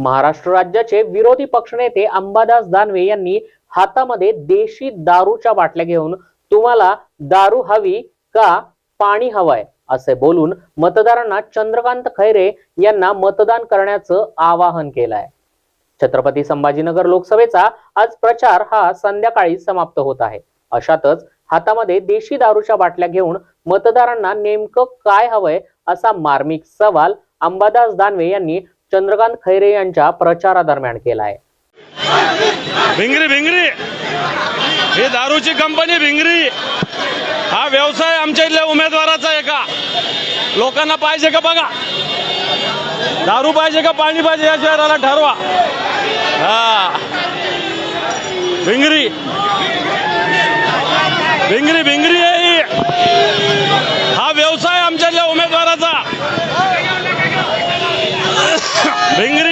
महाराष्ट्र राज्याचे विरोधी पक्षनेते अंबादास दानवे यांनी हातामध्ये देशी दारूच्या बाटल्या घेऊन तुम्हाला दारू हवी का? पाणी हवंय असे बोलून मतदारांना चंद्रकांत खैरे यांना मतदान करण्याचं आवाहन केलंय. छत्रपती संभाजीनगर लोकसभेचा आज प्रचार हा संध्याकाळी समाप्त होत आहे. अशातच हातामध्ये देशी दारूच्या बाटल्या घेऊन मतदारांना नेमकं काय हवंय असा मार्मिक सवाल अंबादास दानवे यांनी चंद्रकांत खैरे यांच्या प्रचारादरम्यान केलाय. भिंगरी भिंगरी. ही दारूची कंपनी भिंगरी. हा व्यवसाय आमच्या इथल्या उमेदवाराचा आहे का? लोकांना पाहिजे का बघा? दारू पाहिजे का पाणी पाहिजे या शहराला ठरवा. हा. भिंगरी भिंगरी. भिंगरी आहे ही. हा व्यवसाय